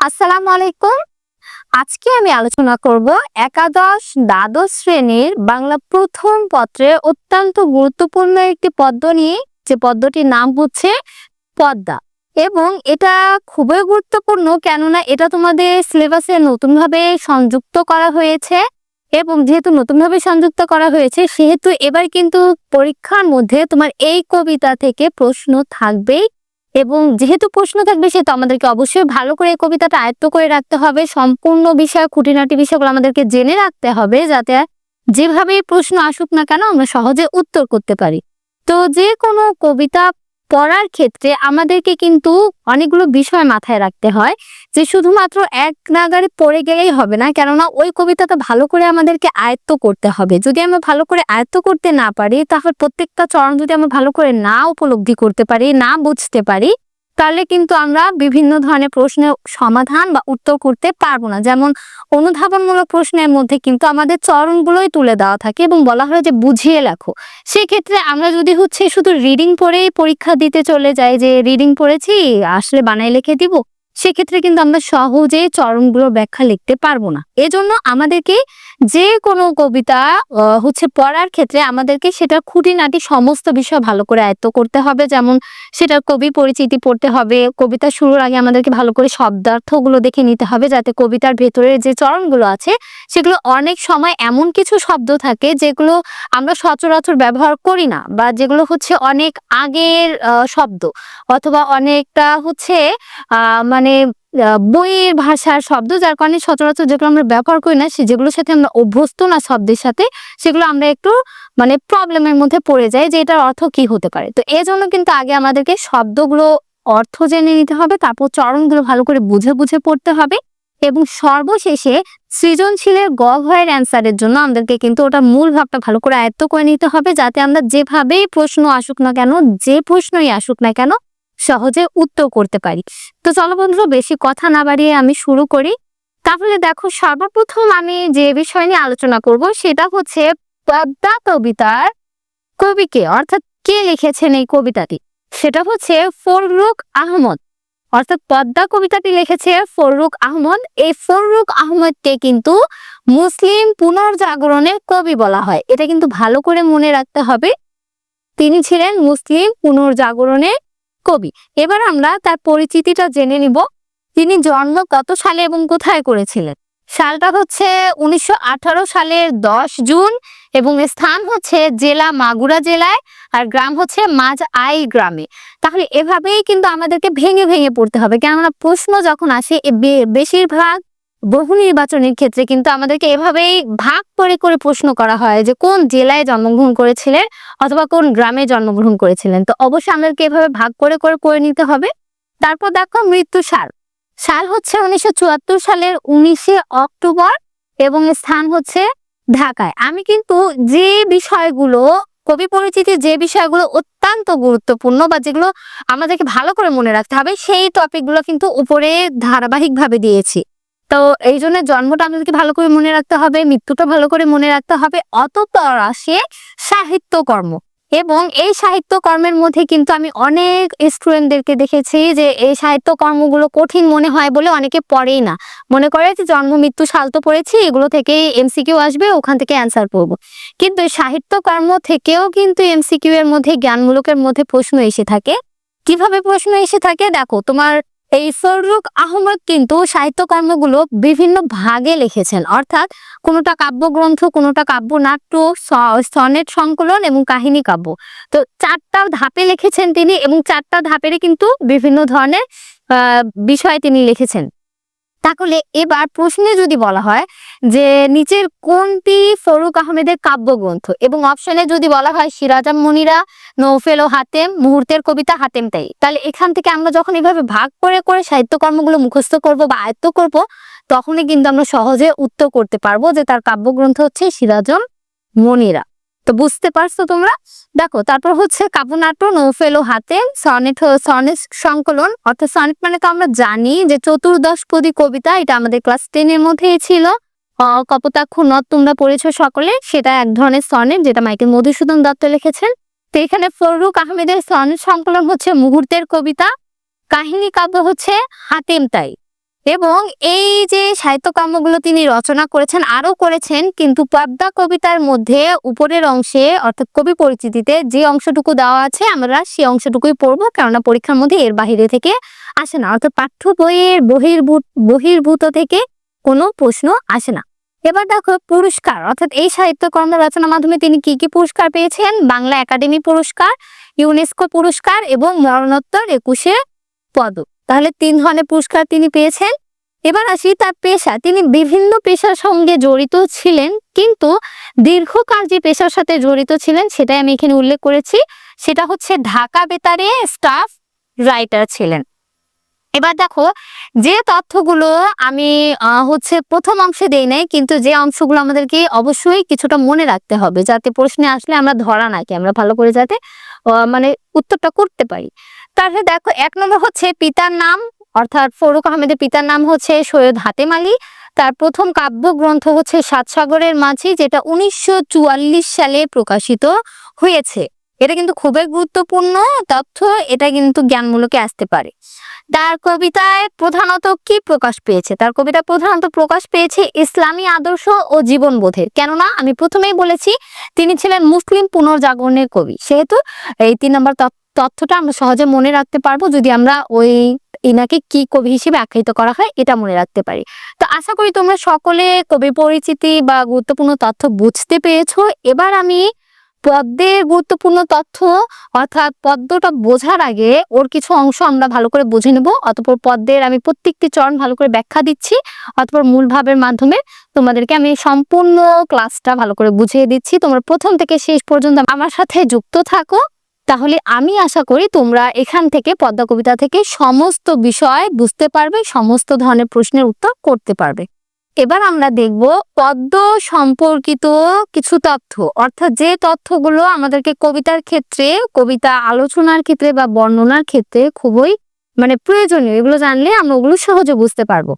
আসসালামু আলাইকুম। আজকে আমি আলোচনা করব একাদশ দ্বাদশ শ্রেণির বাংলা প্রথম পত্রে অত্যন্ত গুরুত্বপূর্ণ একটি পদ্ম নিয়ে। যে পদ্মটির নাম হচ্ছে পদ্মা। এবং এটা খুবই গুরুত্বপূর্ণ কেননা এটা তোমাদের সিলেবাসে নতুনভাবে সংযুক্ত করা হয়েছে। এবং যেহেতু নতুনভাবে সংযুক্ত করা হয়েছে, সেহেতু এবার কিন্তু পরীক্ষার মধ্যে তোমার এই কবিতা থেকে প্রশ্ন থাকবেই। এবং যেহেতু প্রশ্ন থাকবে সেহেতু আমাদেরকে অবশ্যই ভালো করে কবিতাটা আয়ত্ত করে রাখতে হবে। সম্পূর্ণ বিষয়, খুঁটিনাটি বিষয়গুলো আমাদেরকে জেনে রাখতে হবে যাতে যেভাবে প্রশ্ন আসুক না কেন আমরা সহজে উত্তর করতে পারি। তো যে কোনো কবিতা পড়ার ক্ষেত্রে আমাদেরকে কিন্তু অনেকগুলো বিষয় মাথায় রাখতে হয়। যে শুধুমাত্র এক নাগারে পড়ে গেলেই হবে না, কেননা ওই কবিতাটা ভালো করে আমাদেরকে আয়ত্ত করতে হবে। যদি আমরা ভালো করে আয়ত্ত করতে না পারি, তাহলে প্রত্যেকটা চরণ যদি আমরা ভালো করে না উপলব্ধি করতে পারি, না বুঝতে পারি, তাহলে কিন্তু আমরা বিভিন্ন ধরনের প্রশ্নের সমাধান বা উত্তর করতে পারব না। যেমন অনুধাবনমূলক প্রশ্নের মধ্যে কিন্তু আমাদের চরণগুলোই তুলে দেওয়া থাকে এবং বলা হয় যে বুঝিয়ে লেখো। সেক্ষেত্রে আমরা যদি হচ্ছে শুধু রিডিং পড়েই পরীক্ষা দিতে চলে যাই যে রিডিং পড়েছি, আসলে বানাই লিখে দিব। সেক্ষেত্রে কিন্তু আমরা সহজে চরণগুলোর ব্যাখ্যা লিখতে পারব না। এজন্য আমাদেরকে যে কোনো কবিতা হচ্ছে পড়ার ক্ষেত্রে আমাদেরকে সেটার খুঁটিনাটি সমস্ত বিষয় ভালো করে আয়ত্ত করতে হবে। যেমন সেটার কবি পরিচিতি পড়তে হবে, কবিতা শুরুর আগে আমাদেরকে ভালো করে শব্দার্থগুলো দেখে নিতে হবে যাতে কবিতার ভেতরে যে চরণগুলো আছে সেগুলো অনেক সময় এমন কিছু শব্দ থাকে যেগুলো আমরা সচরাচর ব্যবহার করি না বা যেগুলো হচ্ছে অনেক আগের শব্দ অথবা অনেকটা হচ্ছে আহ মানে বইয়ের ভাষার শব্দ, যার কারণে সচরাচর যেগুলো আমরা ব্যবহার করি না, সে যেগুলোর সাথে আমরা অভ্যস্ত না শব্দের সাথে, সেগুলো আমরা একটু মানে প্রবলেমের মধ্যে পড়ে যাই যে এটার অর্থ কি হতে পারে। তো এই জন্য কিন্তু আগে আমাদেরকে শব্দগুলো, অর্থ জেনে নিতে হবে, তারপর চরণগুলো ভালো করে বুঝে বুঝে পড়তে হবে এবং সর্বশেষে সৃজনশীলের গ ঘয়ের অ্যান্সারের জন্য আমাদেরকে কিন্তু ওটা মূল ভাবটা ভালো করে আয়ত্ত করে নিতে হবে, যাতে আমরা যেভাবেই প্রশ্ন আসুক না কেন, যে প্রশ্নই আসুক না কেন সহজে উত্তর করতে পারি। তো চলো বন্ধুরা, বেশি কথা না বাড়িয়ে আমি শুরু করি। তাহলে দেখো, সর্বপ্রথম আমি যে বিষয় নিয়ে আলোচনা করব, সেটা হচ্ছে পদ্মা কবিতার কবিকে, অর্থাৎ কে লিখেছেন এই কবিতাটি? সেটা হচ্ছে ফররুক আহমদ। অর্থাৎ পদ্মা কবিতাটি লিখেছে ফররুক আহমদ। এই ফররুক আহমদকে কিন্তু মুসলিম পুনর্জাগরণের কবি বলা হয়। এটা কিন্তু ভালো করে মনে রাখতে হবে। তিনি ছিলেন মুসলিম পুনর্জাগরণের কবি। এবার আমরা তার পরিচিতিটা জেনে নিব। তিনি জন্ম কত সালে এবং কোথায় করেছিলেন? সালটা হচ্ছে উনিশশো আঠারো সালের দশ জুন এবং স্থান হচ্ছে জেলা মাগুরা জেলায় আর গ্রাম হচ্ছে মাঝ আই গ্রামে। তাহলে এভাবেই কিন্তু আমাদেরকে ভেঙে ভেঙে পড়তে হবে। কেননা প্রশ্ন যখন আসে বেশিরভাগ বহু নির্বাচনের ক্ষেত্রে কিন্তু আমাদেরকে এভাবেই ভাগ করে করে প্রশ্ন করা হয় যে কোন জেলায় জন্মগ্রহণ করেছিলেন অথবা কোন গ্রামে জন্মগ্রহণ করেছিলেন। তো অবশ্যই আমাদেরকে এভাবে ভাগ করে করে করে নিতে হবে। তারপর দেখো মৃত্যু সাল। সাল হচ্ছে উনিশশো চুয়াত্তর সালের উনিশে অক্টোবর এবং স্থান হচ্ছে ঢাকায়। আমি কিন্তু যে বিষয়গুলো, কবি পরিচিতি যে বিষয়গুলো অত্যন্ত গুরুত্বপূর্ণ বা যেগুলো আমাদেরকে ভালো করে মনে রাখতে হবে, সেই টপিকগুলো কিন্তু উপরে ধারাবাহিকভাবে দিয়েছি। তো এই জন্য জন্মটা আমাদেরকে ভালো করে মনে রাখতে হবে, মৃত্যুটা ভালো করে মনে রাখতে হবে। অতঃপর আসে সাহিত্যকর্ম এবং এই সাহিত্য কর্মের মধ্যে কিন্তু আমি অনেক স্টুডেন্টদেরকে দেখেছি যে এই সাহিত্য কর্মগুলো কঠিন মনে হয় বলে অনেকে পড়েই না। মনে করে যে জন্ম, মৃত্যু, সাল তো পড়েছি, এগুলো থেকে এমসিকিউ আসবে, ওখান থেকে অ্যান্সার পড়ব। কিন্তু এই সাহিত্য কর্ম থেকেও কিন্তু এমসিকিউ এর মধ্যে জ্ঞানমূলকের মধ্যে প্রশ্ন এসে থাকে। কীভাবে প্রশ্ন এসে থাকে? দেখো, তোমার এই ফররুক আহমদ কিন্তু সাহিত্যকর্মগুলো বিভিন্ন ভাগে লিখেছেন। অর্থাৎ কোনোটা কাব্যগ্রন্থ, কোনোটা কাব্যনাট্য নাট্য সনেট সংকলন এবং কাহিনী কাব্য। তো চারটা ধাপে লিখেছেন তিনি এবং চারটা ধাপেরই কিন্তু বিভিন্ন ধরনের বিষয় তিনি লিখেছেন। তাহলে এবার প্রশ্নে যদি বলা হয় যে নিচের কোনটি ফরুক আহমেদের কাব্যগ্রন্থ? এবং অপশনে যদি বলা হয় সিরাজাম মনিরা, নৌফেল ও হাতেম, মুহূর্তের কবিতা হাতেম তাই। তাহলে এখান থেকে আমরা যখন এভাবে ভাগ করে করে সাহিত্যকর্মগুলো মুখস্থ করব বা আয়ত্ত করব, তখনই কিন্তু আমরা সহজে উত্তর করতে পারব যে তার কাব্যগ্রন্থ হচ্ছে সিরাজম মনিরা। তো বুঝতে পারছ তোমরা? দেখো, তারপর হচ্ছে কাব্যনাট্য নৌফেল ও হাতে, সনেট সনেট সংকলন। অর্থাৎ সনেট মানে তো আমরা জানি যে চতুর্দশপদী কবিতা, এটা আমাদের ক্লাস টেনের মধ্যেই ছিল। কপোতাক্ষ নদ তোমরা পড়েছো সকলে, সেটা এক ধরনের সনেট, যেটা মাইকেল মধুসূদন দত্ত লিখেছেন। তো এখানে ফররুক আহমেদের সনেট সংকলন হচ্ছে মুহূর্তের কবিতা, কাহিনী কাব্য হচ্ছে হাতেম তাই এবং এই যে সাহিত্যকর্মগুলো তিনি রচনা করেছেন আরও করেছেন, কিন্তু পদ্মা কবিতার মধ্যে উপরের অংশে, অর্থাৎ কবি পরিচিতিতে যে অংশটুকু দেওয়া আছে, আমরা সেই অংশটুকুই পড়ব, কেননা পরীক্ষার মধ্যে এর বাহিরে থেকে আসে না, অর্থাৎ পাঠ্য বইয়ের বহির্ভূত বহির্ভূত থেকে কোনো প্রশ্ন আসে না। এবার দেখো পুরস্কার, অর্থাৎ এই সাহিত্যকর্ম রচনার মাধ্যমে তিনি কি কি পুরস্কার পেয়েছেন? বাংলা একাডেমি পুরস্কার, ইউনেস্কো পুরস্কার এবং মরণোত্তর একুশে পদক। তাহলে তিন ধরনের পুরস্কার তিনি পেয়েছেন। এবার আসি তার পেশা। তিনি বিভিন্ন পেশার সঙ্গে জড়িত ছিলেন, কিন্তু দীর্ঘকাল যে পেশার সাথে জড়িত ছিলেন সেটাই আমি এখানে উল্লেখ করেছি। সেটা হচ্ছে ঢাকা বেতারে স্টাফ রাইটার ছিলেন। এবার দেখো, যে তথ্যগুলো আমি হচ্ছে প্রথম অংশে দেই নাই, কিন্তু যে অংশগুলো আমাদেরকে অবশ্যই কিছুটা মনে রাখতে হবে, যাতে প্রশ্নে আসলে আমরা ধরা নাকি আমরা ভালো করে যাতে মানে উত্তরটা করতে পারি। তাহলে দেখো এক নম্বর হচ্ছে পিতার নাম, অর্থাৎ ফরুক আহমেদের পিতার নাম হচ্ছে সৈয়দ হাতেম আলী। তার প্রথম কাব্যগ্রন্থ হচ্ছে সাত সাগরের মাঝি, যেটা উনিশশো চুয়াল্লিশ সালে প্রকাশিত হয়েছে। এটা কিন্তু খুবই গুরুত্বপূর্ণ তথ্য, এটা কিন্তু জ্ঞানমূলকে আসতে পারে। তার কবিতায় প্রধানত কি প্রকাশ পেয়েছে? তার কবিতা প্রধানত প্রকাশ পেয়েছে ইসলামী আদর্শ ও জীবনবোধের। কেননা আমি প্রথমেই বলেছি, তিনি ছিলেন মুসলিম পুনর্জাগরণের কবি। সেহেতু এই তিন নম্বর তথ্য- তথ্যটা আমরা সহজে মনে রাখতে পারব যদি আমরা ওই এনাকে কি কবি হিসেবে আখ্যায়িত করা হয় এটা মনে রাখতে পারি। তো আশা করি তোমরা সকলে কবি পরিচিতি বা গুরুত্বপূর্ণ তথ্য বুঝতে পেরেছ। এবার আমি পদ্মের গুরুত্বপূর্ণ তথ্য অর্থাৎ পদ্মটা বোঝার আগে ওর কিছু অংশ আমরা ভালো করে বুঝে নেব। অতপর পদ্মের আমি প্রত্যেকটি চরণ ভালো করে ব্যাখ্যা দিচ্ছি। অতপর মূল ভাবের মাধ্যমে তোমাদেরকে আমি সম্পূর্ণ ক্লাসটা ভালো করে বুঝিয়ে দিচ্ছি। তোমরা প্রথম থেকে শেষ পর্যন্ত আমার সাথে যুক্ত থাকো। তাহলে আমি আশা করি তোমরা এখান থেকে পদ্মা কবিতা থেকে সমস্ত বিষয় বুঝতে পারবে, সমস্ত ধরনের প্রশ্নের উত্তর করতে পারবে। এবার আমরা দেখব পদ্ম সম্পর্কিত কিছু তথ্য। অর্থাৎ যে তথ্যগুলো আমাদেরকে কবিতার ক্ষেত্রে, কবিতা আলোচনার ক্ষেত্রে বা বর্ণনার ক্ষেত্রে খুবই মানে প্রয়োজনীয়, এগুলো জানলে আমরা ওগুলো সহজে বুঝতে পারব।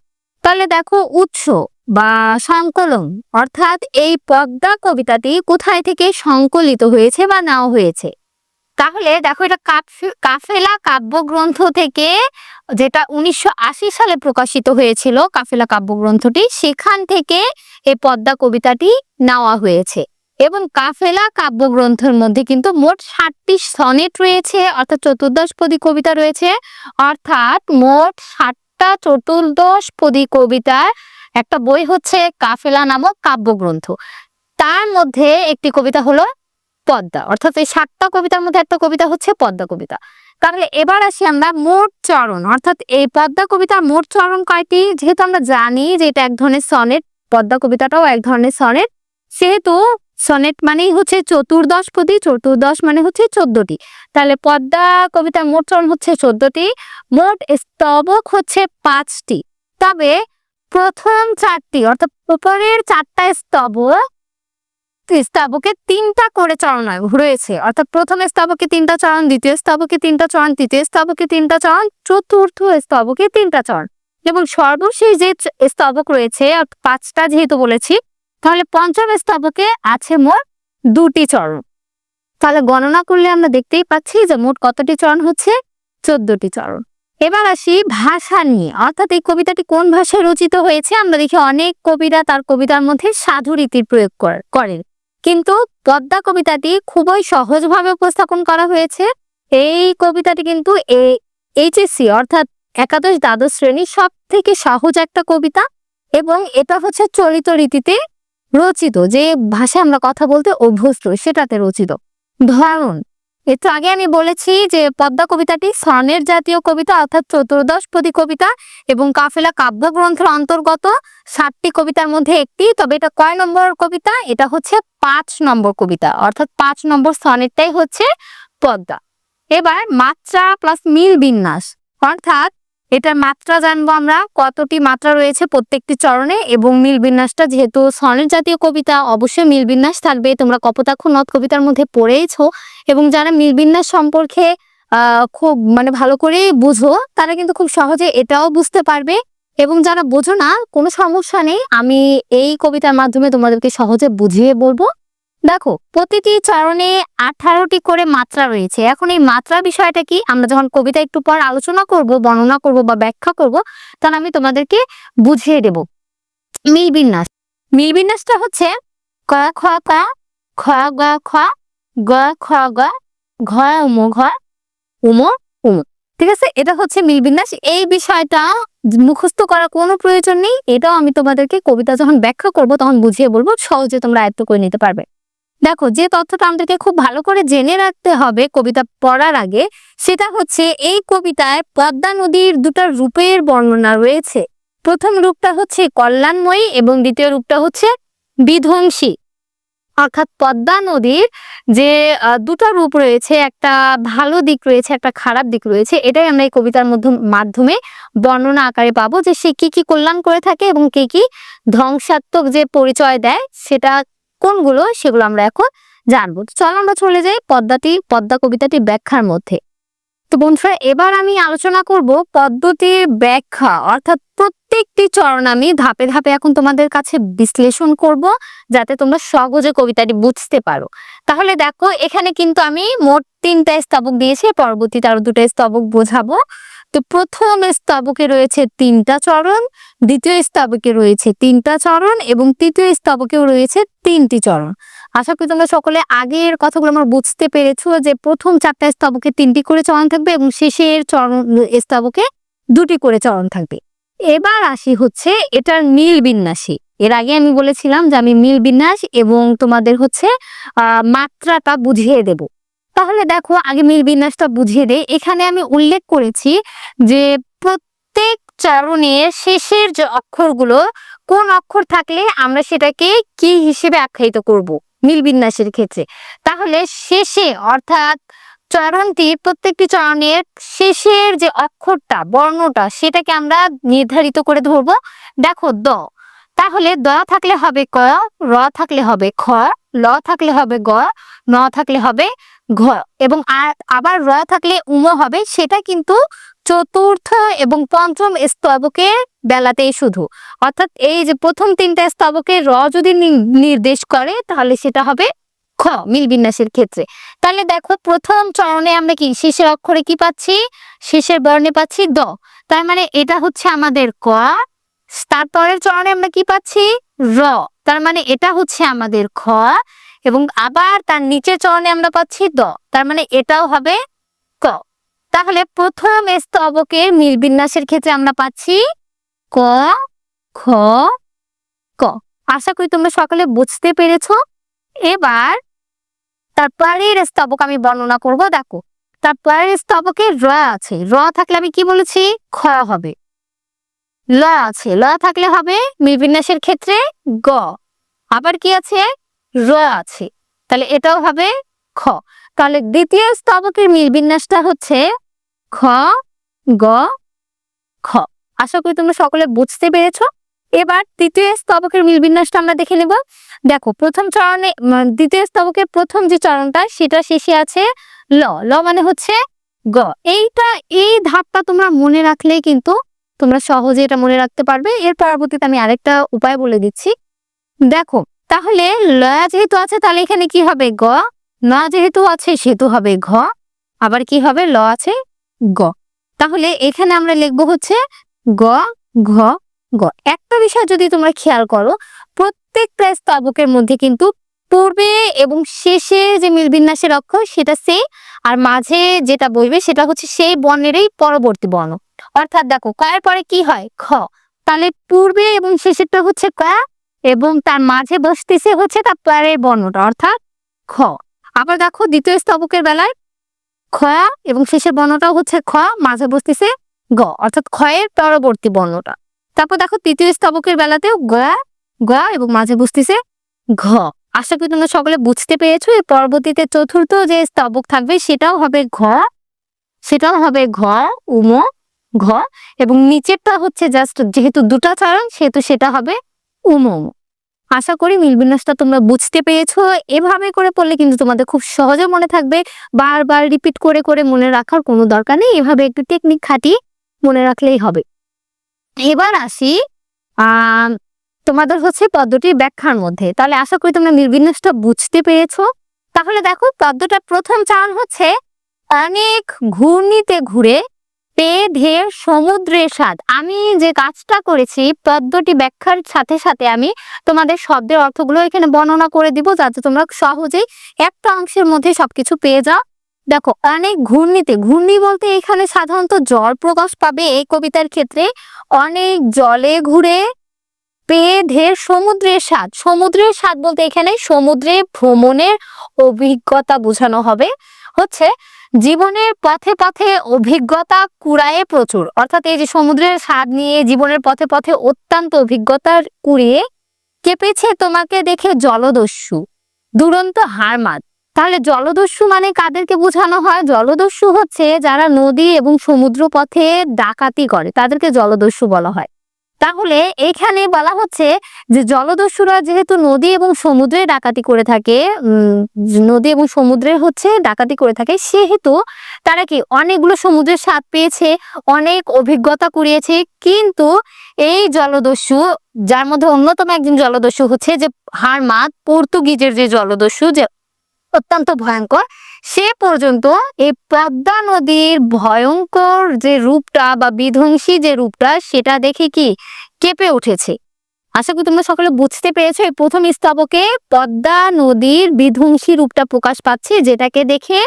তাহলে দেখো উৎস বা সংকলন। অর্থাৎ এই পদ্মা কবিতাটি কোথায় থেকে সংকলিত হয়েছে বা নেওয়া হয়েছে? তাহলে দেখো এটা কাফে- কাফেলা কাব্যগ্রন্থ থেকে যেটা উনিশশো আশি সালে প্রকাশিত হয়েছিল কাফেলা কাব্যগ্রন্থটি, সেখান থেকে এই পদ্মা কবিতাটি নেওয়া হয়েছে। এবং কাফেলা কাব্যগ্রন্থের মধ্যে কিন্তু মোট ষাটটি সনেট রয়েছে, অর্থাৎ চতুর্দশপদী কবিতা রয়েছে। অর্থাৎ মোট ষাটটা চতুর্দশপদী কবিতার একটা বই হচ্ছে কাফেলা নামক কাব্যগ্রন্থ। তার মধ্যে একটি কবিতা হলো পদ্মা। অর্থাৎ এই সাতটা কবিতার মধ্যে একটা কবিতা হচ্ছে পদ্মা কবিতা। তাহলে এবার আসি আমরা মোট চরণ। অর্থাৎ এই পদ্মা কবিতার মোট চরণ কয়টি? যেহেতু আমরা জানি যে এটা এক ধরনের সনেট, পদ্মা কবিতাটাও এক ধরনের সনেট। সেহেতু সনেট মানেই হচ্ছে চতুর্দশ পদী, চতুর্দশ মানে হচ্ছে চোদ্দটি। তাহলে পদ্মা কবিতার মোট চরণ হচ্ছে চোদ্দটি, মোট স্তবক হচ্ছে পাঁচটি। তবে প্রথম চারটি, অর্থাৎ উপরের চারটা স্তবক স্তবকে তিনটা করে চরণ রয়েছে। অর্থাৎ প্রথম স্তবকে তিনটা চরণ, দ্বিতীয় স্তবকে তিনটা চরণ, তৃতীয় স্তবকে তিনটা চরণ, চতুর্থ স্তবকে তিনটা চরণ। এবং সর্বশেষ যে স্তবক রয়েছে পাঁচটা যেহেতু বলেছি, তাহলে পঞ্চম স্তবকে আছে মোট দুটি চরণ। তাহলে গণনা করলে আমরা দেখতেই পাচ্ছি যে মোট কতটি চরণ হচ্ছে? চোদ্দটি চরণ। এবার আসি ভাষা নিয়ে। অর্থাৎ এই কবিতাটি কোন ভাষায় রচিত হয়েছে? আমরা দেখি অনেক কবিরা তার কবিতার মধ্যে সাধু রীতির প্রয়োগ কর- করেন। কিন্তু পদ্মা কবিতাটি খুবই সহজভাবে উপস্থাপন করা হয়েছে। এই কবিতাটি কিন্তু এইচএসসি অর্থাৎ একাদশ দ্বাদশ শ্রেণির সব থেকে সহজ একটা কবিতা এবং এটা হচ্ছে চরিত রীতিতে রচিত। যে ভাষায় আমরা কথা বলতে অভ্যস্ত, সেটাতে রচিত। ধরন একটু আগে আমি বলেছি যে পদ্মা কবিতাটি স্বর্ণের জাতীয় কবিতা অর্থাৎ চতুর্দশ পদী কবিতা এবং কাফেলা কাব্য গ্রন্থের অন্তর্গত ষাটটি কবিতার মধ্যে একটি। তবে এটা কয় নম্বর কবিতা? এটা হচ্ছে পাঁচ নম্বর কবিতা। অর্থাৎ পাঁচ নম্বর স্বর্ণেরটাই হচ্ছে পদ্মা। এবার মাত্রা প্লাস মিল বিন্যাস। অর্থাৎ এটার মাত্রা জানব আমরা, কতটি মাত্রা রয়েছে প্রত্যেকটি চরণে এবং মিল বিন্যাসটা যেহেতু সনের জাতীয় কবিতা, অবশ্যই মিল বিন্যাস থাকবে। তোমরা কপোতাক্ষ নদ কবিতার মধ্যে পড়েইছো এবং যারা মিল বিন্যাস সম্পর্কে খুব মানে ভালো করে বুঝো, তারা কিন্তু খুব সহজে এটাও বুঝতে পারবে। এবং যারা বোঝো না, কোনো সমস্যা নেই। আমি এই কবিতার মাধ্যমে তোমাদেরকে সহজে বুঝিয়ে বলব। দেখো, প্রতিটি চরণে আঠারোটি করে মাত্রা রয়েছে। এখন এই মাত্রা বিষয়টা কি? আমরা যখন কবিতা একটু পর আলোচনা করব, বর্ণনা করব বা ব্যাখ্যা করব তখন আমি তোমাদেরকে বুঝিয়ে দেব। মিল বিন্যাস। মিল বিন্যাসটা হচ্ছে ক, খ ক, খ, গ খ গ খ, গ, ঘ, উম ঘ, উম উম। ঠিক আছে? এটা হচ্ছে মিল বিন্যাস। এই বিষয়টা মুখস্থ করার কোনো প্রয়োজন নেই। এটাও আমি তোমাদেরকে কবিতা যখন ব্যাখ্যা করব, তখন বুঝিয়ে বলব, সহজে তোমরা আয়ত্ত করে নিতে পারবে। দেখো, যে তথ্যটা আমাদেরকে খুব ভালো করে জেনে রাখতে হবে কবিতা পড়ার আগে, সেটা হচ্ছে এই কবিতায় পদ্মা নদীর দুটো রূপের বর্ণনা রয়েছে। প্রথম রূপটা হচ্ছে কল্যাণময়ী এবং দ্বিতীয় রূপটা হচ্ছে বিধ্বংসী। অর্থাৎ পদ্মা নদীর যে দুটো রূপ রয়েছে, একটা ভালো দিক রয়েছে, একটা খারাপ দিক রয়েছে, এটাই আমরা এই কবিতার মধ্য, মাধ্যমে বর্ণনা আকারে পাবো যে সে কি কি কল্যাণ করে থাকে এবং কি কি ধ্বংসাত্মক যে পরিচয় দেয়, সেটা কোনগুলো সেগুলো আমরা এখন জানব। চলো আমরা চলে যাই পদ্মাটি, পদ্মা কবিতাটি ব্যাখ্যার মধ্যে। তো বন্ধুরা, এবার আমি আলোচনা করব পদ্ধতির ব্যাখ্যা, অর্থাৎ প্রত্যেকটি চরণ আমি ধাপে ধাপে এখন তোমাদের কাছে বিশ্লেষণ করব, যাতে তোমরা সহজে কবিতাটি বুঝতে পারো। তাহলে দেখো, এখানে কিন্তু আমি মোট তিনটা স্তবক দিয়েছি, পরবর্তীতে আরও দুটো স্তবক বোঝাবো। তো প্রথম স্তবকে রয়েছে তিনটা চরণ, দ্বিতীয় স্তবকে রয়েছে তিনটা চরণ এবং তৃতীয় স্তবকেও রয়েছে তিনটি চরণ। আশা করি তোমরা সকলে আগের কথাগুলো আমার বুঝতে পেরেছ যে প্রথম চারটা স্তবকে তিনটি করে চরণ থাকবে এবং শেষের চরণ স্তবকে দুটি করে চরণ থাকবে। এবার আসি হচ্ছে এটার মিল বিন্যাসী। এর আগে আমি বলেছিলাম যে আমি মিল বিন্যাস এবং তোমাদের হচ্ছে মাত্রাটা বুঝিয়ে দেব। তাহলে দেখো আগে মিল বিন্যাসটা বুঝিয়ে দেয় এখানে আমি উল্লেখ করেছি যে প্রত্যেক চরণের শেষের যে অক্ষরগুলো, কোন অক্ষর থাকলে আমরা সেটাকে কি হিসেবে আখ্যায়িত করব মিল বিন্যাসের ক্ষেত্রে। তাহলে শেষে অর্থাৎ চরণটি প্রত্যেকটি চরণের শেষের যে অক্ষরটা, বর্ণটা, সেটাকে আমরা নির্ধারিত করে ধরবো। দেখো দ, তাহলে দ থাকলে হবে ক, র থাকলে হবে খ, ল থাকলে হবে গ, ন থাকলে হবে ঘ এবং আবার র থাকলে উম হবে, সেটা কিন্তু চতুর্থ এবং পঞ্চম স্তবকের বেলাতেই শুধু। অর্থাৎ এই যে প্রথম তিনটা স্তবকে র যদি নির্দেশ করে, তাহলে সেটা হবে খ, মিল বিন্যাসের ক্ষেত্রে। তাহলে দেখো, প্রথম চরণে আমরা কি, শেষের অক্ষরে কি পাচ্ছি? শেষের বর্ণে পাচ্ছি দ। তার মানে এটা হচ্ছে আমাদের ক। তারপরের চরণে আমরা কি পাচ্ছি? র। তার মানে এটা হচ্ছে আমাদের খ। এবং আবার তার নিচের চরণে আমরা পাচ্ছি দ। তার মানে এটাও হবে ক। তাহলে প্রথম স্তবকের মিল বিন্যাসের ক্ষেত্রে আমরা পাচ্ছি ক, খ, ক। আশা করি তোমরা সকলে বুঝতে পেরেছ। এবার তার পরের স্তবক আমি বর্ণনা করব, দেখো। তার পরের স্তবকে র আছে। র থাকলে আমি কি বলেছি? খ হবে। ল আছে। ল থাকলে হবে মিল বিন্যাসের ক্ষেত্রে গ। আবার কি আছে? র আছে। তাহলে এটাও হবে খ। তাহলে দ্বিতীয় স্তবকের মিল বিন্যাসটা হচ্ছে খ, গ, খ। আশা করি তোমরা সকলে বুঝতে পেরেছ। এবার তৃতীয় স্তবকের মিল বিন্যাসটা আমরা দেখে নেব। দেখো, প্রথম চরণে দ্বিতীয় স্তবকের প্রথম যে চরণটা, সেটা শেষে আছে ল। ল মানে হচ্ছে গ। এইটা, এই ধাপটা তোমরা মনে রাখলেই কিন্তু তোমরা সহজে এটা মনে রাখতে পারবে। এর পরবর্তীতে আমি আরেকটা উপায় বলে দিচ্ছি। দেখো তাহলে ল যেহেতু আছে, তাহলে এখানে কি হবে গ? না যেহেতু আছে, সেহেতু হবে ঘ। আবার কি হবে? ল আছে, গ। তাহলে এখানে আমরা লিখব হচ্ছে গ, ঘ, গ। একটা বিষয় যদি তোমরা খেয়াল করো প্রত্যেকটা স্তবকের মধ্যে কিন্তু পূর্বে এবং শেষে যে মিল বিন্যাসের অক্ষর, সেটা সেই আর মাঝে যেটা বইবে, সেটা হচ্ছে সেই বর্ণেরই পরবর্তী বর্ণ। অর্থাৎ দেখো কয়ের পরে কি হয়? খ। তাহলে পূর্বে এবং শেষেরটা হচ্ছে ক। এবং তার মাঝে বসতেছে হচ্ছে তার পরের বর্ণটা, অর্থাৎ খ। আবার দেখো দ্বিতীয় স্তবকের বেলায় খ এবং শেষের বর্ণটাও হচ্ছে খ, মাঝে বসতেছে গ, অর্থাৎ ক্ষয়ের পরবর্তী বর্ণটা। তারপর দেখো তৃতীয় স্তবকের বেলাতেও গয়া গয়া এবং মাঝে বসতেছে ঘ। আশা করি তোমরা সকলে বুঝতে পেরেছ, এর পরবর্তীতে চতুর্থ যে স্তবক থাকবে সেটাও হবে ঘ, সেটাও হবে ঘ, উম, ঘ এবং নিচেরটা হচ্ছে জাস্ট যেহেতু দুটা চরণ, সেহেতু সেটা হবে উম উম। আশা করি মিল বিন্যাসটা তোমরা বুঝতে পেরেছ। এভাবে করে পড়লে কিন্তু তোমাদের খুব সহজে মনে থাকবে। বারবার রিপিট করে করে মনে রাখার কোনো দরকার নেই। এভাবে একটু টেকনিক খাটিয়ে মনে রাখলেই হবে। এবার আসি তোমাদের হচ্ছে পদ্মটির ব্যাখ্যার মধ্যে। তাহলে আশা করি তোমরা নির্বিন্যাসটা বুঝতে পেরেছ। তাহলে দেখো, পদ্মটার প্রথম চারণ হচ্ছে, অনেক ঘূর্ণিতে ঘুরে পেয়ে ঢের সমুদ্রের স্বাদ। আমি যে কাজটা করেছি, পদ্মটি ব্যাখ্যার সাথে সাথে আমি তোমাদের শব্দের অর্থগুলো এখানে বর্ণনা করে দিব যাতে তোমরা সহজেই একটা অংশের মধ্যে সবকিছু পেয়ে যাও। দেখো, অনেক ঘূর্ণিতে, ঘূর্ণি বলতে এখানে সাধারণত জল প্রকাশ পাবে এই কবিতার ক্ষেত্রে। অনেক জলে ঘুরে পেয়ে ঢের সমুদ্রের স্বাদ। সমুদ্রের স্বাদ বলতে এখানে সমুদ্রে ভ্রমণের অভিজ্ঞতা বোঝানো হবে। হচ্ছে জীবনের পথে পথে অভিজ্ঞতা কুড়ায়ে প্রচুর। অর্থাৎ এই যে সমুদ্রের স্বাদ নিয়ে জীবনের পথে পথে অত্যন্ত অভিজ্ঞতার কুড়িয়ে কেঁপেছে তোমাকে দেখে জলদস্যু, দুরন্ত হারমাদ তাহলে জলদস্যু মানে কাদেরকে বোঝানো হয়? জলদস্যু হচ্ছে যারা নদী এবং সমুদ্র পথে ডাকাতি করে, তাদেরকে জলদস্যু বলা হয়। তাহলে এখানে বলা হচ্ছে যে জলদস্যুরা যেহেতু নদী এবং সমুদ্রে ডাকাতি করে থাকে নদী এবং সমুদ্রে হচ্ছে ডাকাতি করে থাকে, সেহেতু তারা কি অনেকগুলো সমুদ্রের স্বাদ পেয়েছে, অনেক অভিজ্ঞতা কুড়িয়েছে, কিন্তু এই জলদস্যু, যার মধ্যে অন্যতম একজন জলদস্যু হচ্ছে যে হারমাত পর্তুগিজের যে জলদস্যু, যে অত্যন্ত ভয়ঙ্কর সে পর্যন্ত এই পদ্মা নদীর ভয়ঙ্কর যে রূপটা বা বিধ্বংসী যে রূপটা সেটা দেখে কি কেঁপে উঠেছে? আশা করি তোমরা সকলে বুঝতে পেরেছ, এই প্রথম স্তবকে পদ্মা নদীর বিধ্বংসী রূপটা প্রকাশ পাচ্ছে, যেটাকে দেখে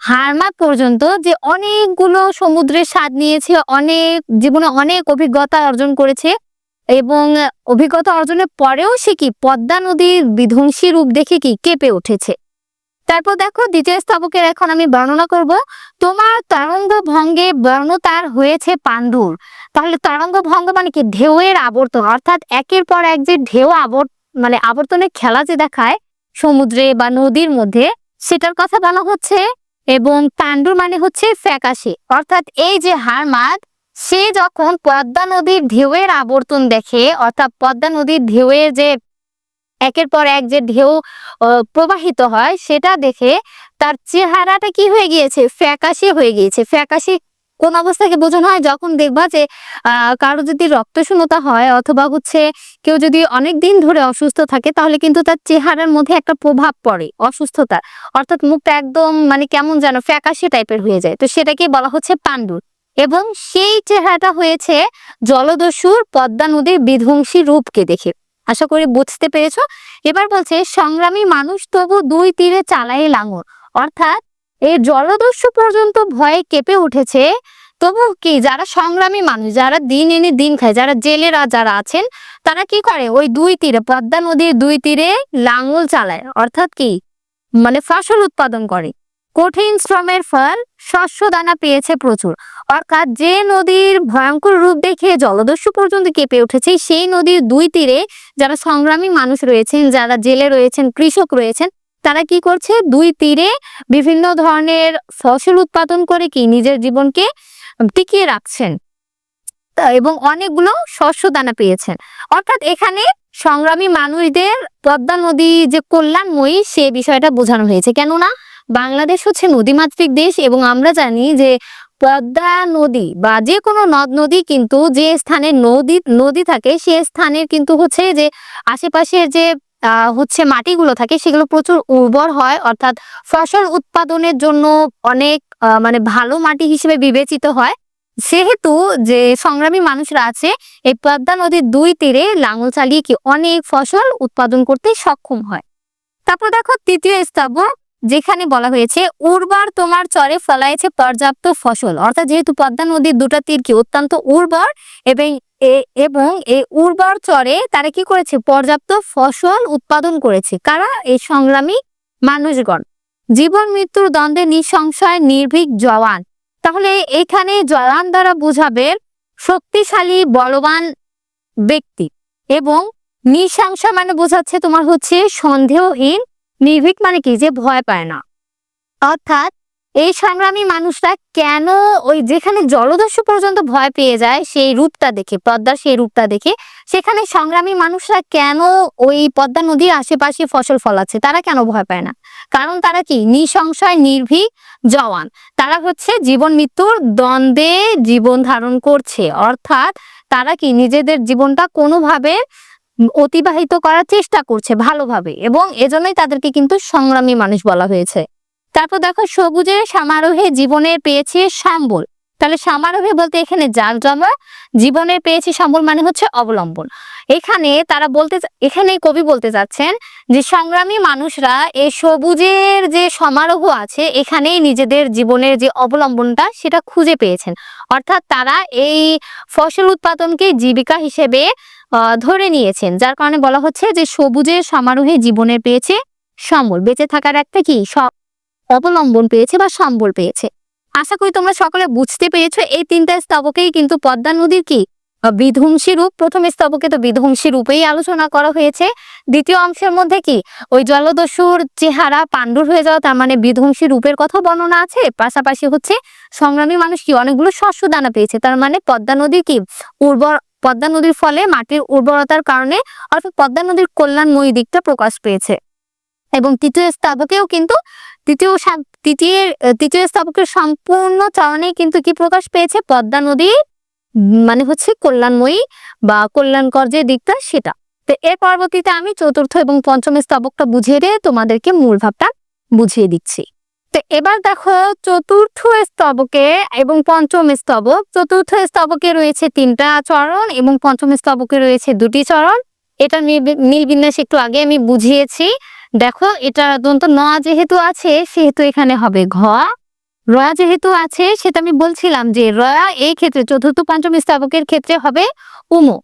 হারমাত পর্যন্ত যে অনেকগুলো সমুদ্রের স্বাদ নিয়েছে, অনেক জীবনে অনেক অভিজ্ঞতা অর্জন করেছে এবং অভিজ্ঞতা অর্জনের পরেও সে কি পদ্মা নদীর বিধ্বংসী রূপ দেখে কি কেঁপে উঠেছে? তারপর দেখো দ্বিতীয় স্তবকের এখন আমি বর্ণনা করব। তোমার তরঙ্গ ভঙ্গে বর্ণতার হয়েছে পাণ্ডুর। তাহলে তরঙ্গ ভঙ্গ মানে কি? ঢেউয়ের আবর্তন। অর্থাৎ একের পর এক যে ঢেউ আবর মানে আবর্তনের খেলা যে দেখায় সমুদ্রে বা নদীর মধ্যে, সেটার কথা বলা হচ্ছে এবং পাণ্ডুর মানে হচ্ছে ফ্যাকাশে। অর্থাৎ এই যে হারমাদ সে যখন পদ্মা নদীর ঢেউয়ের আবর্তন দেখে, অর্থাৎ পদ্মা নদীর ঢেউয়ের যে একের পর এক যে ঢেউ প্রবাহিত হয়, সেটা দেখে তার চেহারাটা কি হয়ে গিয়েছে? ফ্যাকাশে হয়ে গিয়েছে। ফ্যাকাশে কোন অবস্থাকে বোঝানো হয়? যখন দেখবা যে কারও যদি রক্ত শূন্যতা হয় অথবা হচ্ছে কেউ যদি অনেক দিন ধরে অসুস্থ থাকে, তাহলে কিন্তু তার চেহারার মধ্যে একটা প্রভাব পড়ে, অসুস্থতা। অর্থাৎ মুখটা একদম মানে কেমন যেন ফ্যাকাশে টাইপের হয়ে যায়। তো সেটাকে বলা হচ্ছে পাণ্ডুর। এবং সেই চেহারাটা হয়েছে জলদস্যুর পদ্মা নদীর বিধ্বংসী রূপকে দেখে। আশা করি বুঝতে পেরেছ। এবার বলছে, সংগ্রামী মানুষ তবু দুই তীরে চালাই লাঙল। অর্থাৎ এই জলদস্যু পর্যন্ত ভয়ে কেঁপে উঠেছে। তবু কি, যারা সংগ্রামী মানুষ, যারা দিন এনে দিন খায়, যারা জেলেরা যারা আছেন, তারা কি করে? ওই দুই তীরে, পদ্মা নদীর দুই তীরে লাঙল চালায়। অর্থাৎ কি? মানে ফসল উৎপাদন করে। কঠিন শ্রমের ফল শস্য দানা পেয়েছে প্রচুর। অর্থাৎ যে নদীর ভয়ঙ্কর রূপ দেখে জলদস্যু পর্যন্ত কেঁপে উঠেছে, সেই নদীর দুই তীরে যারা সংগ্রামী মানুষ রয়েছেন, যারা জেলে রয়েছেন, কৃষক রয়েছেন, তারা কি করছে? দুই তীরে বিভিন্ন ধরনের ফসল উৎপাদন করে কি নিজের জীবনকে টিকিয়ে রাখছেন। এবং অনেকগুলো শস্য দানা পেয়েছেন। অর্থাৎ এখানে সংগ্রামী মানুষদের পদ্মা নদী যে কল্যাণময়ী, সে বিষয়টা বোঝানো হয়েছে। কেননা বাংলাদেশ হচ্ছে নদীমাতৃক দেশ এবং আমরা জানি যে পদ্মা নদী বা যে কোনো নদ নদী কিন্তু যে স্থানে নদী নদী থাকে সে স্থানের কিন্তু হচ্ছে যে আশেপাশের যে হচ্ছে মাটিগুলো থাকে সেগুলো প্রচুর উর্বর হয়। অর্থাৎ ফসল উৎপাদনের জন্য অনেক মানে ভালো মাটি হিসেবে বিবেচিত হয়। সেহেতু যে সংগ্রামী মানুষরা আছে, এই পদ্মা নদীর দুই তীরে লাঙল চালিয়ে কি অনেক ফসল উৎপাদন করতে সক্ষম হয়। তারপর দেখো তৃতীয় স্তবক যেখানে বলা হয়েছে, উর্বর তোমার চরে ফলাইছে পর্যাপ্ত ফসল। অর্থাৎ যেহেতু পদ্মা নদীর দুটা তীর কি অত্যন্ত উর্বর, এবং এবং এই উর্বর চরে তারা কি করেছে? পর্যাপ্ত ফসল উৎপাদন করেছে। কারা? এই সংগ্রামী মানুষগণ। জীবন মৃত্যুর দ্বন্দ্বে নিঃসংশয় নির্ভীক জওয়ান। তাহলে এখানে জওয়ান দ্বারা বোঝাবে শক্তিশালী, বলবান ব্যক্তি। এবং নিঃসংশয় মানে বোঝাচ্ছে তোমার হচ্ছে সন্দেহহীন নির্ভীক মানে কি? যে ভয় পায় না। অর্থাৎ এই সংগ্রামী মানুষরা কেন ওই যেখানে জলদস্যু পর্যন্ত ভয় পেয়ে যায়, সেই রূপটা দেখে, পদ্মার সেই রূপটা দেখে, সেখানে সংগ্রামী মানুষরা কেন ওই পদ্মা নদীর আশেপাশে ফসল ফলাচ্ছে? তারা কেন ভয় পায় না? কারণ তারা কি? নিঃসংশয় নির্ভীক, জওয়ান। তারা হচ্ছে জীবন মৃত্যুর দ্বন্দ্বে জীবন ধারণ করছে। অর্থাৎ তারা কি? নিজেদের জীবনটা কোনোভাবে অতিবাহিত করার চেষ্টা করছে ভালোভাবে এবং এজন্যই তাদেরকে কিন্তু সংগ্রামী মানুষ বলা হয়েছে। তারপর দেখো সবুজের সমারোহে জীবনের পেয়েছে সম্বল। তাহলে সমারোহে বলতে এখানে যার জমা জীবনে পেয়েছে সম্বল মানে হচ্ছে অবলম্বন। এখানে তারা বলতে এখানে কবি বলতে চাচ্ছেন যে সংগ্রামী মানুষরা এই সবুজের যে সমারোহ আছে, এখানেই নিজেদের জীবনের যে অবলম্বনটা সেটা খুঁজে পেয়েছেন। অর্থাৎ তারা এই ফসল উৎপাদনকে জীবিকা হিসেবে ধরে নিয়েছেন, যার কারণে বলা হচ্ছে যে সবুজের সমারোহে জীবনের পেয়েছে সম্বল বেঁচে থাকার একটা কি অবলম্বন পেয়েছে বা সম্বল পেয়েছে? আশা করি তোমরা সকলে বুঝতে পেরেছ, এই তিনটা স্তবকেই কিন্তু পদ্মা নদীর কি? বিধ্বংসী রূপ। প্রথম স্তবকে তো বিধ্বংসী রূপেই আলোচনা করা হয়েছে। দ্বিতীয় অংশের মধ্যে কি? ওই জলদস্যুর চেহারা পাণ্ডুর হয়ে যাওয়া, তার মানে বিধ্বংসী রূপের কথা বর্ণনা আছে। পাশাপাশি হচ্ছে সংগ্রামী মানুষ কি? অনেকগুলো শস্য দানা পেয়েছে। তার মানে পদ্মা নদী কি? উর্বর পদ্মা নদীর ফলে মাটির উর্বরতার কারণে অর্থাৎ পদ্মা নদীর কল্যাণময়ী দিকটা প্রকাশ পেয়েছে। এবং তৃতীয় স্তবকেও কিন্তু তৃতীয় তৃতীয় তৃতীয় স্তবকের সম্পূর্ণ চরণেই কিন্তু কি প্রকাশ পেয়েছে? পদ্মা নদী মানে হচ্ছে কল্যাণময়ী বা কল্যাণকর যে দিকটা সেটা। তো এর পরবর্তীতে আমি চতুর্থ এবং পঞ্চম স্তবকটা বুঝিয়ে দিয়ে তোমাদেরকে মূল ভাবটা বুঝিয়ে দিচ্ছি। তো এবার দেখো চতুর্থ স্তবকে এবং পঞ্চম স্তবক। চতুর্থ স্তবকে রয়েছে তিনটা চরণ এবং পঞ্চম স্তবকে রয়েছে দুটি চরণ। এটা নীল- নীল বিন্যাস একটু আগে আমি বুঝিয়েছি। দেখো এটা দন্ত ন যেহেতু আছে, সেহেতু এখানে হবে ঘ। রয়া যেহেতু আছে, সেটা আমি বলছিলাম যে রয়া এই ক্ষেত্রে চতুর্থ, পঞ্চম স্তবকের ক্ষেত্রে হবে উমো।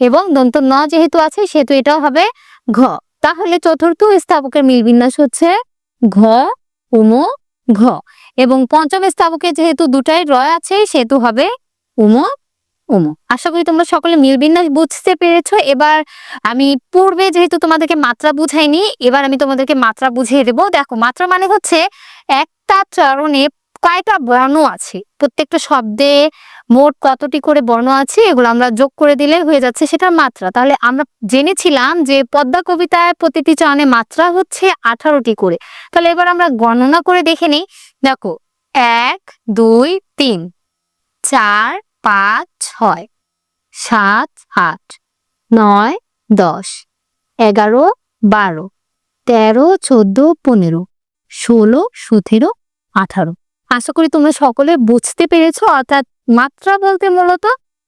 এবং দন্ত ন যেহেতু আছে, সেহেতু এটাও হবে ঘ। তাহলে চতুর্থ স্তবকের মিল বিন্যাস হচ্ছে ঘ। উমো ঘ। এবং পঞ্চম স্থাবকে যেহেতু দুটাই রয় আছে, সেহেতু হবে উম উম। আশা করি তোমরা সকলে মিল বিন্যাস বুঝতে পেরেছ। এবার আমি পূর্বে যেহেতু তোমাদেরকে মাত্রা বুঝাইনি, এবার আমি তোমাদেরকে মাত্রা বুঝিয়ে দেবো। দেখো, মাত্রা মানে হচ্ছে একটা চরণে কয়টা বর্ণ আছে। প্রত্যেকটা শব্দে মোট কতটি করে বর্ণ আছে, এগুলো আমরা যোগ করে দিলে হয়ে যাচ্ছে সেটার মাত্রা। তাহলে আমরা জেনেছিলাম যে পদ্মা কবিতায় প্রতিটি চরণে মাত্রা হচ্ছে আঠারোটি করে। তাহলে এবার আমরা গণনা করে দেখে নিই। দেখো, এক, দুই, তিন, চার, পাঁচ, ছয়, সাত, আট, নয়, দশ, এগারো, বারো, তেরো, চোদ্দ, পনেরো, ষোলো, সতেরো, আঠারো। আশা করি তোমরা সকলে বুঝতে পেরেছ, অর্থাৎ মাত্রা বলতে মূলত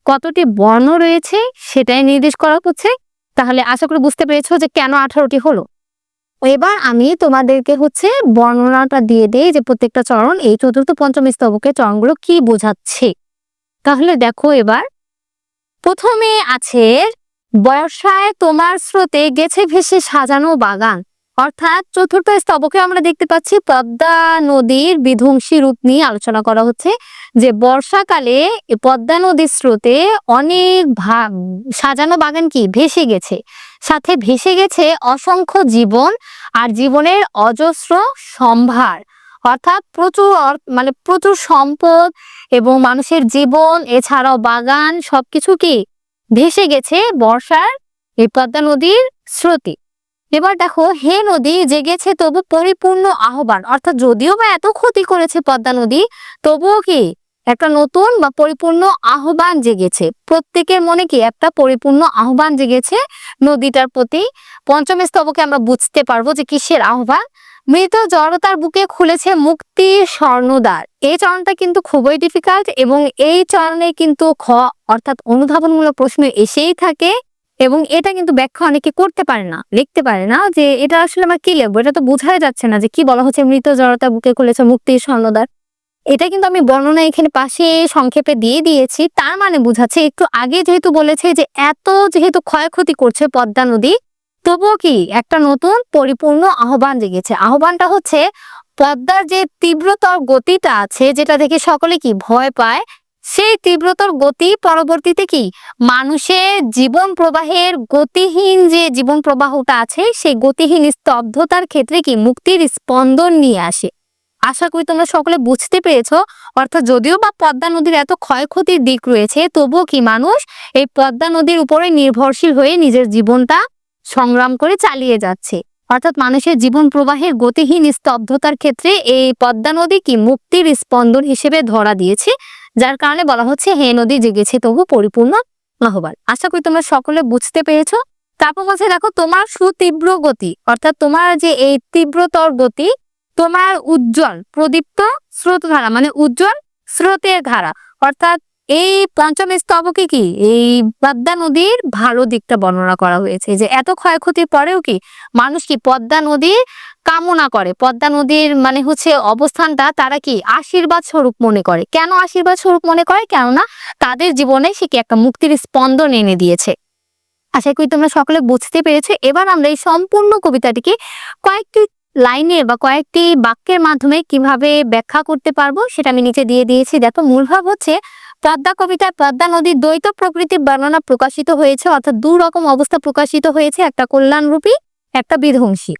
কতটি বর্ণ রয়েছে সেটাই নির্দেশ করা হচ্ছে। তাহলে আশা করি বুঝতে পেরেছ যে কেন আঠারোটি হলো। এবার আমি তোমাদেরকে হচ্ছে বর্ণনাটা দিয়ে দেই যে প্রত্যেকটা চরণ এই চতুর্থ, পঞ্চম স্তবকের চরণগুলো কি বোঝাচ্ছে। তাহলে দেখো এবার। প্রথমে আছে, বর্ষায় তোমার স্রোতে গেছে ভেসে সাজানো বাগান। অর্থাৎ চতুর্থ স্তবকে আমরা দেখতে পাচ্ছি, পদ্মা নদীর বিধ্বংসী রূপ নিয়ে আলোচনা করা হচ্ছে, যে বর্ষাকালে পদ্মা নদীর স্রোতে অনেক সাজানো বাগান কি? ভেসে গেছে। সাথে ভেসে গেছে অসংখ্য জীবন আর জীবনের অজস্র সম্ভার। অর্থাৎ প্রচুর মানে প্রচুর সম্পদ এবং মানুষের জীবন, এছাড়াও বাগান, সবকিছু কি? ভেসে গেছে বর্ষার এই পদ্মা নদীর স্রোতে। এবার দেখো, হে নদী, জেগেছে তবু পরিপূর্ণ আহ্বান। অর্থাৎ যদিও বা এত ক্ষতি করেছে পদ্মা নদী, তবুও কি একটা নতুন বা পরিপূর্ণ আহ্বান জেগেছে। প্রত্যেকের মনে কি একটা পরিপূর্ণ আহ্বান জেগেছে নদীটার প্রতি? পঞ্চম স্তবকে আমরা বুঝতে পারব যে কিসের আহ্বান? মৃত জড়তার বুকে খুলেছে মুক্তির স্বর্ণদ্বার। এই চরণটা কিন্তু খুবই ডিফিকাল্ট এবং এই চরণে কিন্তু খ, অর্থাৎ অনুধাবনমূলক প্রশ্ন এসেই থাকে এবং এটা কিন্তু ব্যাখ্যা অনেকে করতে পারে না, লিখতে পারে না যে এটা আসলে আমার কি লিখব? এটা তো বোঝাই যাচ্ছে না যে কি বলা হচ্ছে, মৃত জড়তা বুকে খুলেছে মুক্তির স্বর্ণদার এটা কিন্তু আমি বর্ণনা এখানে পাশে সংক্ষেপে দিয়ে দিয়েছি, তার মানে বুঝাচ্ছে একটু আগে যেহেতু বলেছে যে এত যেহেতু ক্ষয়ক্ষতি করছে পদ্মা নদী, তবুও কি একটা নতুন পরিপূর্ণ আহ্বান জেগেছে। আহ্বানটা হচ্ছে, পদ্মার যে তীব্রতর গতিটা আছে, যেটা দেখে সকলে কি ভয় পায় সেই তীব্রতর গতি পরবর্তীতে কি? মানুষের জীবন প্রবাহের গতিহীন যে জীবন প্রবাহটা আছে, সেই গতিহীন স্তব্ধতার ক্ষেত্রে কি মুক্তির স্পন্দন নিয়ে আসে? আশা করি তোমরা সকলে বুঝতে পেরেছ। অর্থাৎ যদিও বা পদ্মা নদীর এত ক্ষয়ক্ষতির দিক রয়েছে, তবুও কি মানুষ এই পদ্মা নদীর উপরে নির্ভরশীল হয়ে নিজের জীবনটা সংগ্রাম করে চালিয়ে যাচ্ছে? অর্থাৎ মানুষের জীবন প্রবাহের গতিহীন স্তব্ধতার ক্ষেত্রে এই পদ্মা নদী কি মুক্তির স্পন্দন হিসেবে ধরা দিয়েছে? যার কারণে বলা হচ্ছে, হে নদী, জেগেছে তবু পরিপূর্ণ আহ্বান আশা করি তোমরা সকলে বুঝতে পেরেছ। তারপর বলছে, দেখো, তোমার সুতীব্র গতি, অর্থাৎ তোমার যে এই তীব্রতর গতি, তোমার উজ্জ্বল প্রদীপ্ত স্রোত ধারা মানে উজ্জ্বল স্রোতের ধারা, অর্থাৎ এই পঞ্চম স্তবকে কি? এই পদ্মা নদীর ভালো দিকটা বর্ণনা করা হয়েছে যে এত ক্ষয়ক্ষতির পরেও কি মানুষ কি পদ্মা নদীর কামনা করে? পদ্মা নদীর মানে হচ্ছে অবস্থানটা তারা কি আশীর্বাদ স্বরূপ মনে করে। কেন আশীর্বাদ স্বরূপ মনে করে? কেননা তাদের জীবনে সে কি একটা মুক্তির স্পন্দন এনে দিয়েছে। আশা করি তোমরা সকলে বুঝতে পেরেছ। এবার আমরা এই সম্পূর্ণ কবিতাটিকে কয়েকটি লাইনে বা কয়েকটি বাক্যের মাধ্যমে কীভাবে ব্যাখ্যা করতে পারব সেটা আমি নিচে দিয়ে দিয়েছি। দেখো, মূল ভাব হচ্ছে পদ্মা কবিতায় পদ্মা নদীর দ্বৈত প্রকৃতির বর্ণনা প্রকাশিত হয়েছে, অর্থাৎ দু রকম অবস্থা প্রকাশিত হয়েছে, একটা কল্যাণরূপী, একটা বিধ্বংসী।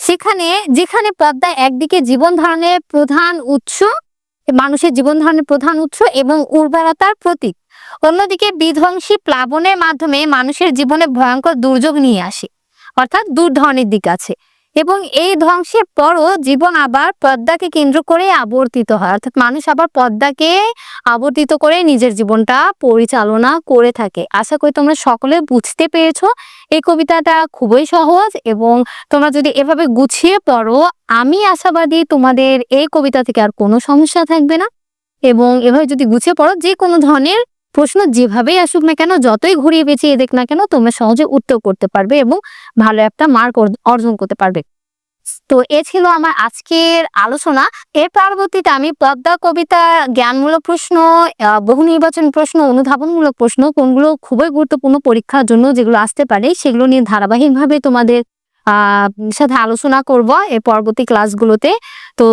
সেখানে, যেখানে পদ্মা একদিকে জীবন ধারণের প্রধান উৎস, মানুষের জীবন ধারণের প্রধান উৎস এবং উর্বরতার প্রতীক, অন্যদিকে বিধ্বংসী প্লাবনের মাধ্যমে মানুষের জীবনে ভয়ঙ্কর দুর্যোগ নিয়ে আসে, অর্থাৎ দুর্ধনের দিক আছে। এবং এই ধ্বংসের পরও জীবন আবার পদ্মাকে কেন্দ্র করে আবর্তিত হয়। অর্থাৎ মানুষ আবার পদ্মাকে আবর্তিত করে নিজের জীবনটা পরিচালনা করে থাকে। আশা করি তোমরা সকলে বুঝতে পেরেছ। এই কবিতাটা খুবই সহজ এবং তোমরা যদি এভাবে গুছিয়ে পড়ো, আমি আশাবাদী তোমাদের এই কবিতা থেকে আর কোনো সমস্যা থাকবে না। এবং এভাবে যদি গুছিয়ে পড়ো, যে কোনো ধরনের প্রশ্ন যেভাবেই আসুক না কেন, যতই ঘুরিয়ে পেঁচিয়ে দেখ না কেন, তোমরা সহজে উত্তর করতে পারবে এবং ভালো একটা মার্ক অর্জন করতে পারবে। তো এ ছিল আমার আজকের আলোচনা। এর পরবর্তীতে আমি পদ্মা কবিতা জ্ঞানমূলক প্রশ্ন বহু নির্বাচন প্রশ্ন, অনুধাবনমূলক প্রশ্ন, কোনগুলো খুবই গুরুত্বপূর্ণ পরীক্ষার জন্য যেগুলো আসতে পারে, সেগুলো নিয়ে ধারাবাহিকভাবে তোমাদের আহ সাথে আলোচনা করব এর পরবর্তী ক্লাসগুলোতে তো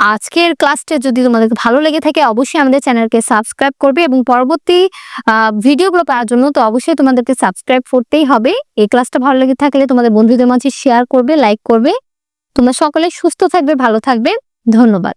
আজকের ক্লাসটা যদি তোমাদের ভালো লেগে থাকে, অবশ্যই আমাদের চ্যানেলকে সাবস্ক্রাইব করবে এবং পরবর্তী ভিডিওগুলো পাওয়ার জন্য তো অবশ্যই তোমাদেরকে সাবস্ক্রাইব করতেই হবে। এই ক্লাসটা ভালো লেগে থাকলে তোমাদের বন্ধুদের মাঝে শেয়ার করবে লাইক করবে। তোমরা সকলে সুস্থ থাকবে, ভালো থাকবে। ধন্যবাদ।